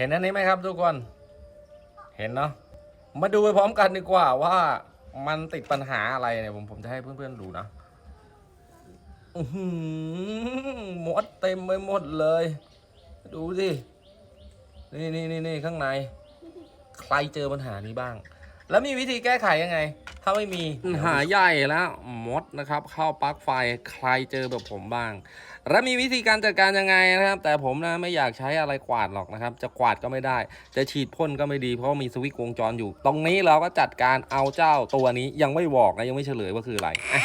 เห็นอันนี้ไหมครับทุกคน เห็นเนาะ มาดูไปพร้อมกันดีกว่าว่ามันติดปัญหาอะไรเนี่ยผมผมจะให้เพื่อนๆดูนะอือหือหมดเต็มไปหมดเลย ดูสิ นี่นี่นี่นี่ข้างใน ใครเจอปัญหานี้บ้าง แล้วมีวิธีแก้ไขยังไงาไม่มีหาใหญ่แล้วมดนะครับเข้าปลั๊กไฟใครเจอแบบผมบ้าง แล้วมีวิธีการจัดการยังไงนะครับ แต่ผมนะไม่อยากใช้อะไรกวาดหรอกนะครับ จะกวาดก็ไม่ได้ จะฉีดพ่นก็ไม่ดีเพราะว่ามีสวิตช์วงจรอยู่ ตรงนี้เราก็จัดการเอาเจ้าตัวนี้ยังไม่บอกนะยังไม่เฉลยว่าคืออะไรอะ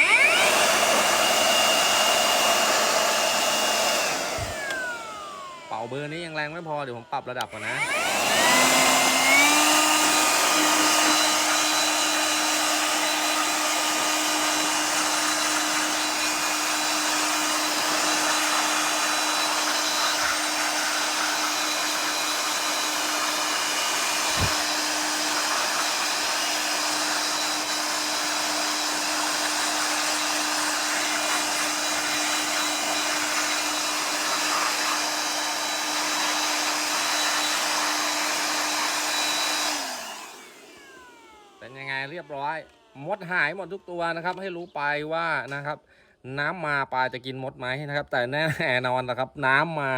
เป่าเบอร์นี้ยังแรงไม่พอเดี๋ยวผมปรับระดับก่อนนะ เป็นยังไงเรียบร้อย มดหายหมดทุกตัวนะครับ ให้รู้ไปว่านะครับ น้ำมาปลาจะกินมดไหมนะครับ แต่แน่นอนนะครับ น้ำมา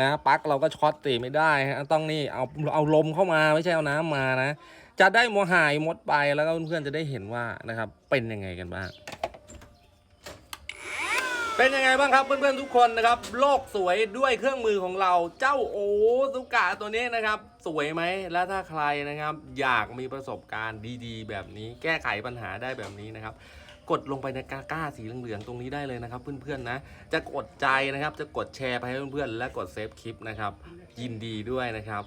นะปลั๊กเราก็ช็อตตีไม่ได้ฮะต้องนี่เอาเอาลมเข้ามาไม่ใช่เอาน้ำมานะ จะได้มหายมดไปแล้วก็เพื่อนๆจะได้เห็นว่านะครับ เป็นยังไงกันบ้าง เป็นยังไงบ้างครับเพื่อนๆทุกคนนะครับ โลกสวยด้วยเครื่องมือของเราเจ้าโอซุกะตัวนี้นะครับ สวยไหมและถ้าใครนะครับ อยากมีประสบการณ์ดีๆ แบบนี้ แก้ไขปัญหาได้แบบนี้นะครับ กดลงไปในกาก้าสีเหลืองๆตรงนี้ได้เลยนะครับ เพื่อนๆนะ จะกดใจนะครับ จะกดแชร์ไปให้เพื่อนๆและกดเซฟคลิปนะครับยินดีด้วยนะครับ